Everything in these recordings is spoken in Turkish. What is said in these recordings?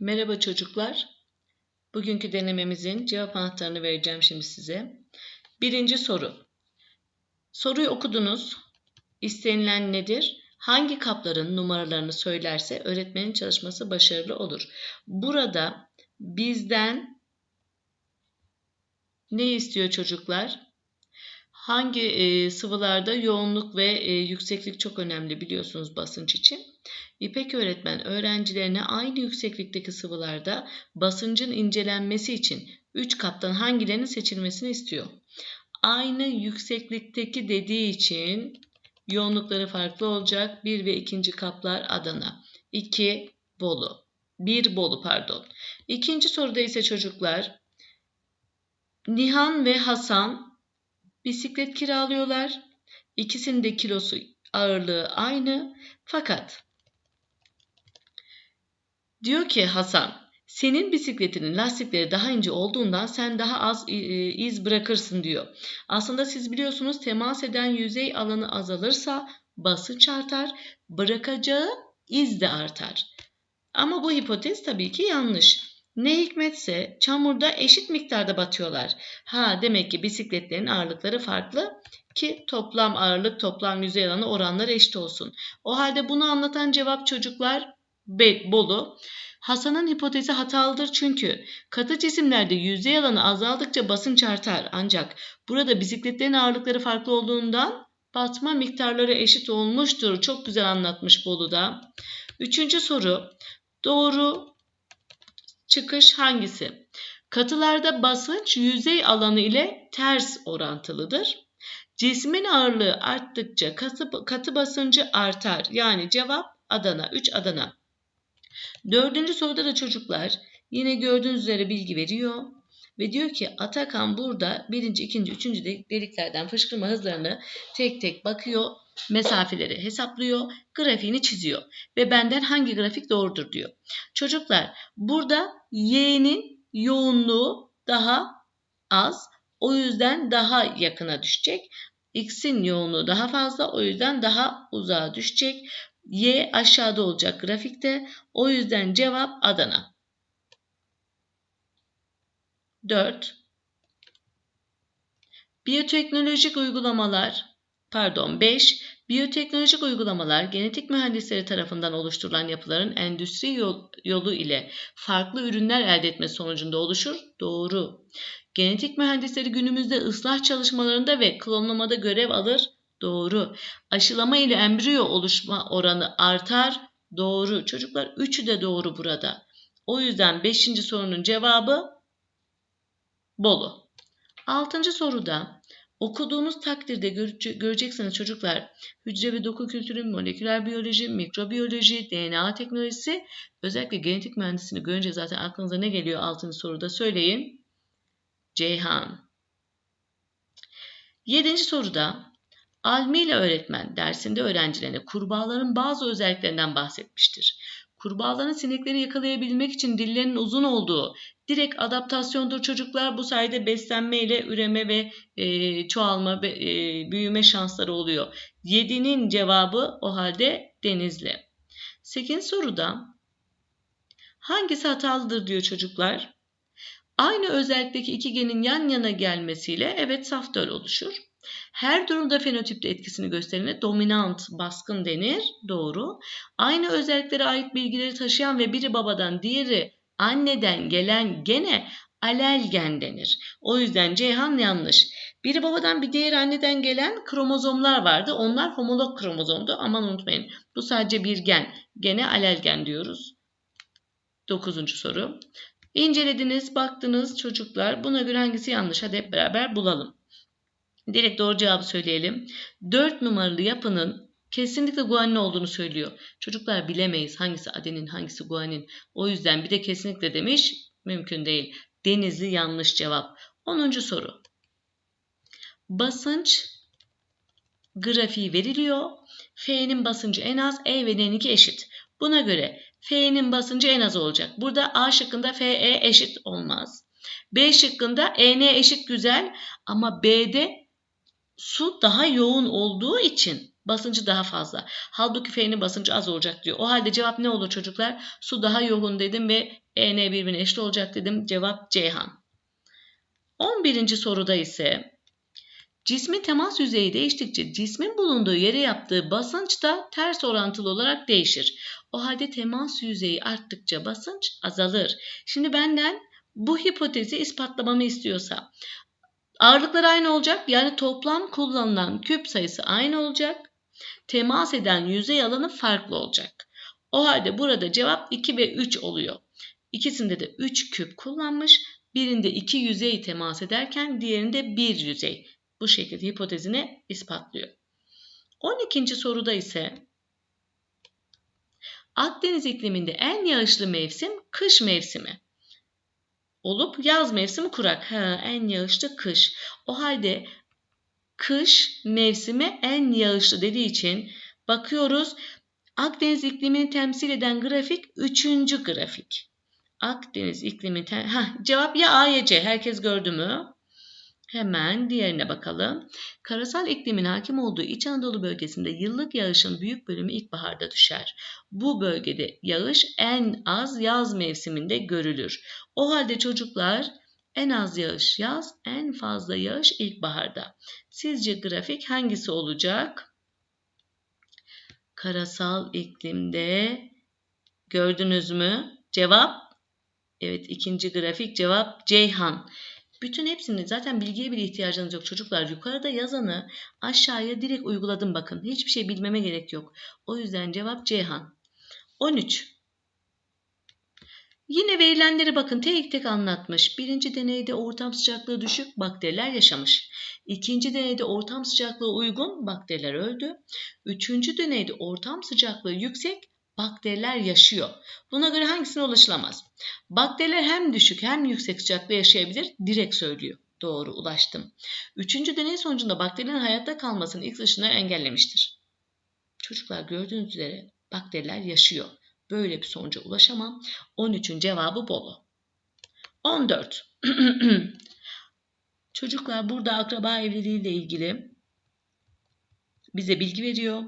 Merhaba çocuklar. Bugünkü denememizin cevap anahtarını vereceğim şimdi size. Birinci soru. Soruyu okudunuz. İstenilen nedir? Hangi kapların numaralarını söylerse öğretmenin çalışması başarılı olur. Burada bizden ne istiyor çocuklar? Hangi e, sıvılarda yoğunluk ve e, yükseklik çok önemli biliyorsunuz basınç için. İpek öğretmen öğrencilerine aynı yükseklikteki sıvılarda basıncın incelenmesi için 3 kaptan hangilerinin seçilmesini istiyor. Aynı yükseklikteki dediği için yoğunlukları farklı olacak. 1 ve 2. kaplar Adana. 2 Bolu. 1 Bolu pardon. İkinci soruda ise çocuklar Nihan ve Hasan bisiklet kiralıyorlar. İkisinin de kilosu ağırlığı aynı. Fakat Diyor ki Hasan, senin bisikletinin lastikleri daha ince olduğundan sen daha az e, iz bırakırsın diyor. Aslında siz biliyorsunuz temas eden yüzey alanı azalırsa basınç artar, bırakacağı iz de artar. Ama bu hipotez tabii ki yanlış. Ne hikmetse çamurda eşit miktarda batıyorlar. Ha demek ki bisikletlerin ağırlıkları farklı ki toplam ağırlık toplam yüzey alanı oranları eşit olsun. O halde bunu anlatan cevap çocuklar Bolu. Hasan'ın hipotezi hatalıdır çünkü katı cisimlerde yüzey alanı azaldıkça basınç artar. Ancak burada bisikletlerin ağırlıkları farklı olduğundan batma miktarları eşit olmuştur. Çok güzel anlatmış Bolu'da. Üçüncü soru. Doğru çıkış hangisi? Katılarda basınç yüzey alanı ile ters orantılıdır. Cismin ağırlığı arttıkça katı, katı basıncı artar. Yani cevap Adana. 3 Adana. Dördüncü soruda da çocuklar yine gördüğünüz üzere bilgi veriyor. Ve diyor ki Atakan burada birinci, ikinci, üçüncü deliklerden fışkırma hızlarını tek tek bakıyor. Mesafeleri hesaplıyor. Grafiğini çiziyor. Ve benden hangi grafik doğrudur diyor. Çocuklar burada y'nin yoğunluğu daha az. O yüzden daha yakına düşecek. X'in yoğunluğu daha fazla o yüzden daha uzağa düşecek. Y aşağıda olacak grafikte. O yüzden cevap Adana. 4. Biyoteknolojik uygulamalar pardon 5. Biyoteknolojik uygulamalar genetik mühendisleri tarafından oluşturulan yapıların endüstri yol, yolu ile farklı ürünler elde etme sonucunda oluşur. Doğru. Genetik mühendisleri günümüzde ıslah çalışmalarında ve klonlamada görev alır. Doğru. Aşılama ile embriyo oluşma oranı artar. Doğru. Çocuklar üçü de doğru burada. O yüzden 5. sorunun cevabı Bolu. 6. soruda okuduğunuz takdirde göreceksiniz çocuklar hücre ve doku kültürü, moleküler biyoloji, mikrobiyoloji, DNA teknolojisi özellikle genetik mühendisliğini görünce zaten aklınıza ne geliyor 6. soruda söyleyin. Ceyhan. 7. soruda Almi ile öğretmen dersinde öğrencilerine kurbağaların bazı özelliklerinden bahsetmiştir. Kurbağaların sinekleri yakalayabilmek için dillerinin uzun olduğu direkt adaptasyondur çocuklar. Bu sayede beslenme ile üreme ve e, çoğalma ve e, büyüme şansları oluyor. 7'nin cevabı o halde Denizli. 8 soruda hangisi hatalıdır diyor çocuklar. Aynı özellikteki iki genin yan yana gelmesiyle evet saf oluşur. Her durumda fenotipte etkisini gösterene dominant, baskın denir. Doğru. Aynı özelliklere ait bilgileri taşıyan ve biri babadan diğeri anneden gelen gene alel gen denir. O yüzden Ceyhan yanlış. Biri babadan bir diğer anneden gelen kromozomlar vardı. Onlar homolog kromozomdu. Aman unutmayın. Bu sadece bir gen. Gene alel gen diyoruz. Dokuzuncu soru. İncelediniz, baktınız çocuklar. Buna göre hangisi yanlış? Hadi hep beraber bulalım. Direkt doğru cevabı söyleyelim. 4 numaralı yapının kesinlikle guanin olduğunu söylüyor. Çocuklar bilemeyiz hangisi adenin hangisi guanin. O yüzden bir de kesinlikle demiş mümkün değil. Denizli yanlış cevap. 10. soru. Basınç grafiği veriliyor. F'nin basıncı en az, E ve N'inki eşit. Buna göre F'nin basıncı en az olacak. Burada A şıkkında FE eşit olmaz. B şıkkında EN eşit güzel ama B'de su daha yoğun olduğu için basıncı daha fazla. Halbuki F'nin basıncı az olacak diyor. O halde cevap ne olur çocuklar? Su daha yoğun dedim ve EN birbirine eşit olacak dedim. Cevap Ceyhan. 11. soruda ise cismin temas yüzeyi değiştikçe cismin bulunduğu yere yaptığı basınç da ters orantılı olarak değişir. O halde temas yüzeyi arttıkça basınç azalır. Şimdi benden bu hipotezi ispatlamamı istiyorsa ağırlıklar aynı olacak. Yani toplam kullanılan küp sayısı aynı olacak. Temas eden yüzey alanı farklı olacak. O halde burada cevap 2 ve 3 oluyor. İkisinde de 3 küp kullanmış. Birinde 2 yüzey temas ederken diğerinde 1 yüzey. Bu şekilde hipotezini ispatlıyor. 12. soruda ise Akdeniz ikliminde en yağışlı mevsim kış mevsimi olup yaz mevsimi kurak. Ha, en yağışlı kış. O halde kış mevsimi en yağışlı dediği için bakıyoruz. Akdeniz iklimini temsil eden grafik 3. grafik. Akdeniz iklimi ha, cevap ya A ya C. Herkes gördü mü? Hemen diğerine bakalım. Karasal iklimin hakim olduğu İç Anadolu bölgesinde yıllık yağışın büyük bölümü ilkbaharda düşer. Bu bölgede yağış en az yaz mevsiminde görülür. O halde çocuklar en az yağış yaz, en fazla yağış ilkbaharda. Sizce grafik hangisi olacak? Karasal iklimde gördünüz mü? Cevap Evet ikinci grafik cevap Ceyhan. Bütün hepsini zaten bilgiye bile ihtiyacınız yok çocuklar. Yukarıda yazanı aşağıya direkt uyguladım bakın. Hiçbir şey bilmeme gerek yok. O yüzden cevap Ceyhan. 13. Yine verilenleri bakın tek tek anlatmış. Birinci deneyde ortam sıcaklığı düşük bakteriler yaşamış. İkinci deneyde ortam sıcaklığı uygun bakteriler öldü. Üçüncü deneyde ortam sıcaklığı yüksek bakteriler yaşıyor. Buna göre hangisine ulaşılamaz? Bakteriler hem düşük hem yüksek sıcaklıkta yaşayabilir. Direkt söylüyor. Doğru ulaştım. Üçüncü deney sonucunda bakterilerin hayatta kalmasını ilk ışınlar engellemiştir. Çocuklar gördüğünüz üzere bakteriler yaşıyor. Böyle bir sonuca ulaşamam. 13'ün cevabı Bolu. 14. Çocuklar burada akraba evliliğiyle ilgili bize bilgi veriyor.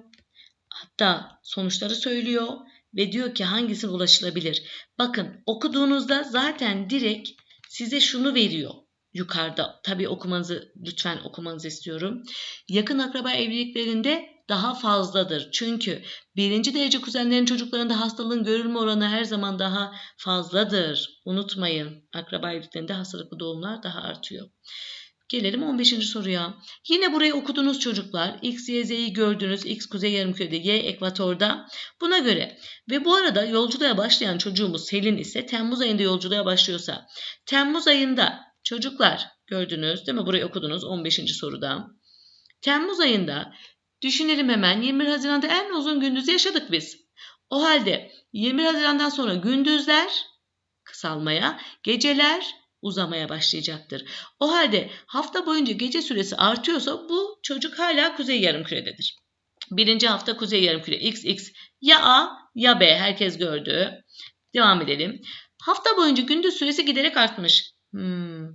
Hatta sonuçları söylüyor ve diyor ki hangisine ulaşılabilir. Bakın okuduğunuzda zaten direkt size şunu veriyor yukarıda. Tabii okumanızı lütfen okumanızı istiyorum. Yakın akraba evliliklerinde daha fazladır. Çünkü birinci derece kuzenlerin çocuklarında hastalığın görülme oranı her zaman daha fazladır. Unutmayın akraba evliliklerinde hastalıklı doğumlar daha artıyor. Gelelim 15. soruya. Yine burayı okudunuz çocuklar. X, Y, Z'yi gördünüz. X kuzey yarımkürede, Y ekvatorda. Buna göre ve bu arada yolculuğa başlayan çocuğumuz Selin ise Temmuz ayında yolculuğa başlıyorsa Temmuz ayında çocuklar gördünüz değil mi? Burayı okudunuz 15. soruda. Temmuz ayında düşünelim hemen 21 Haziran'da en uzun gündüzü yaşadık biz. O halde 21 Haziran'dan sonra gündüzler kısalmaya, geceler uzamaya başlayacaktır. O halde hafta boyunca gece süresi artıyorsa bu çocuk hala kuzey yarımkürededir. Birinci hafta kuzey yarımküre XX ya A ya B herkes gördü. Devam edelim. Hafta boyunca gündüz süresi giderek artmış. Hmm.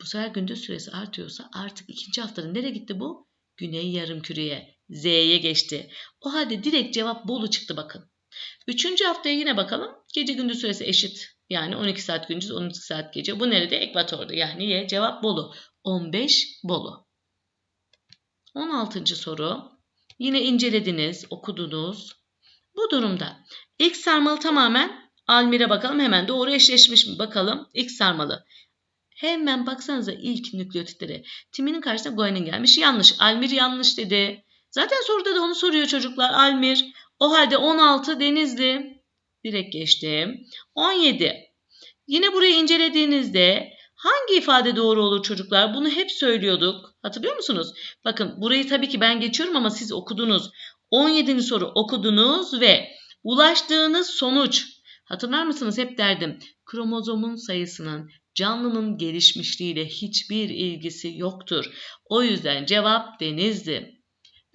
Bu sefer gündüz süresi artıyorsa artık ikinci haftada nereye gitti bu? Güney yarımküreye, Z'ye geçti. O halde direkt cevap Bolu çıktı bakın. Üçüncü haftaya yine bakalım. Gece gündüz süresi eşit. Yani 12 saat gündüz 12 saat gece. Bu nerede? Ekvatorda. Yani Y cevap Bolu. 15 Bolu. 16. soru. Yine incelediniz, okudunuz. Bu durumda X sarmalı tamamen Almir'e bakalım. Hemen doğru eşleşmiş mi? Bakalım. X sarmalı. Hemen baksanıza ilk nükleotitlere. Timinin karşısına guanin gelmiş. Yanlış. Almir yanlış dedi. Zaten soruda da onu soruyor çocuklar. Almir. O halde 16 Denizli. Direkt geçtim. 17. Yine burayı incelediğinizde hangi ifade doğru olur çocuklar? Bunu hep söylüyorduk. Hatırlıyor musunuz? Bakın burayı tabii ki ben geçiyorum ama siz okudunuz. 17. soru okudunuz ve ulaştığınız sonuç hatırlar mısınız? Hep derdim. Kromozomun sayısının canlının gelişmişliğiyle hiçbir ilgisi yoktur. O yüzden cevap denizdi.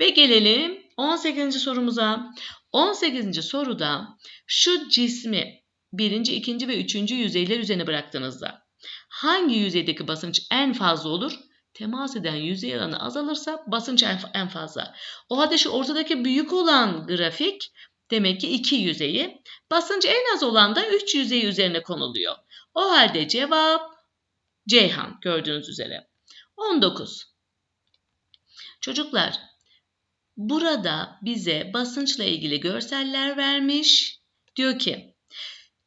Ve gelelim 18. sorumuza. 18. soruda şu cismi birinci, ikinci ve üçüncü yüzeyler üzerine bıraktığınızda hangi yüzeydeki basınç en fazla olur? Temas eden yüzey alanı azalırsa basınç en fazla. O halde şu ortadaki büyük olan grafik Demek ki iki yüzeyi. Basıncı en az olan da 3 yüzeyi üzerine konuluyor. O halde cevap Ceyhan gördüğünüz üzere. 19. Çocuklar burada bize basınçla ilgili görseller vermiş. Diyor ki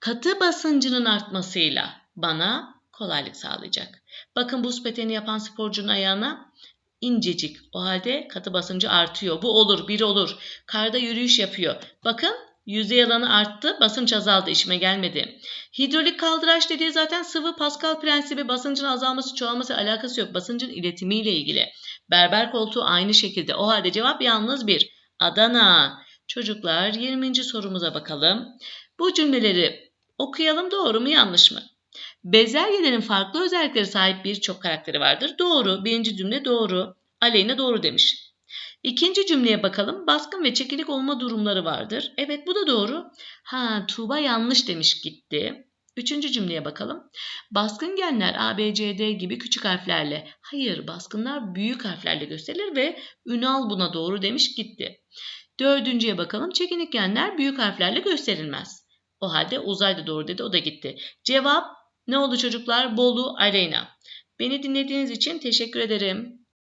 katı basıncının artmasıyla bana kolaylık sağlayacak. Bakın buz pateni yapan sporcunun ayağına incecik. O halde katı basıncı artıyor. Bu olur, bir olur. Karda yürüyüş yapıyor. Bakın yüzey alanı arttı, basınç azaldı, işime gelmedi. Hidrolik kaldıraç dediği zaten sıvı Pascal prensibi basıncın azalması, çoğalması alakası yok. Basıncın iletimiyle ilgili. Berber koltuğu aynı şekilde. O halde cevap yalnız bir. Adana. Çocuklar 20. sorumuza bakalım. Bu cümleleri okuyalım doğru mu yanlış mı? Bezelyelerin farklı özelliklere sahip birçok karakteri vardır. Doğru. Birinci cümle doğru. Aleyna doğru demiş. İkinci cümleye bakalım. Baskın ve çekilik olma durumları vardır. Evet bu da doğru. Ha Tuğba yanlış demiş gitti. Üçüncü cümleye bakalım. Baskın genler A, B, C, D gibi küçük harflerle. Hayır baskınlar büyük harflerle gösterilir ve Ünal buna doğru demiş gitti. Dördüncüye bakalım. Çekinik genler büyük harflerle gösterilmez. O halde uzay da doğru dedi o da gitti. Cevap ne oldu çocuklar? Bolu Aleyna. Beni dinlediğiniz için teşekkür ederim.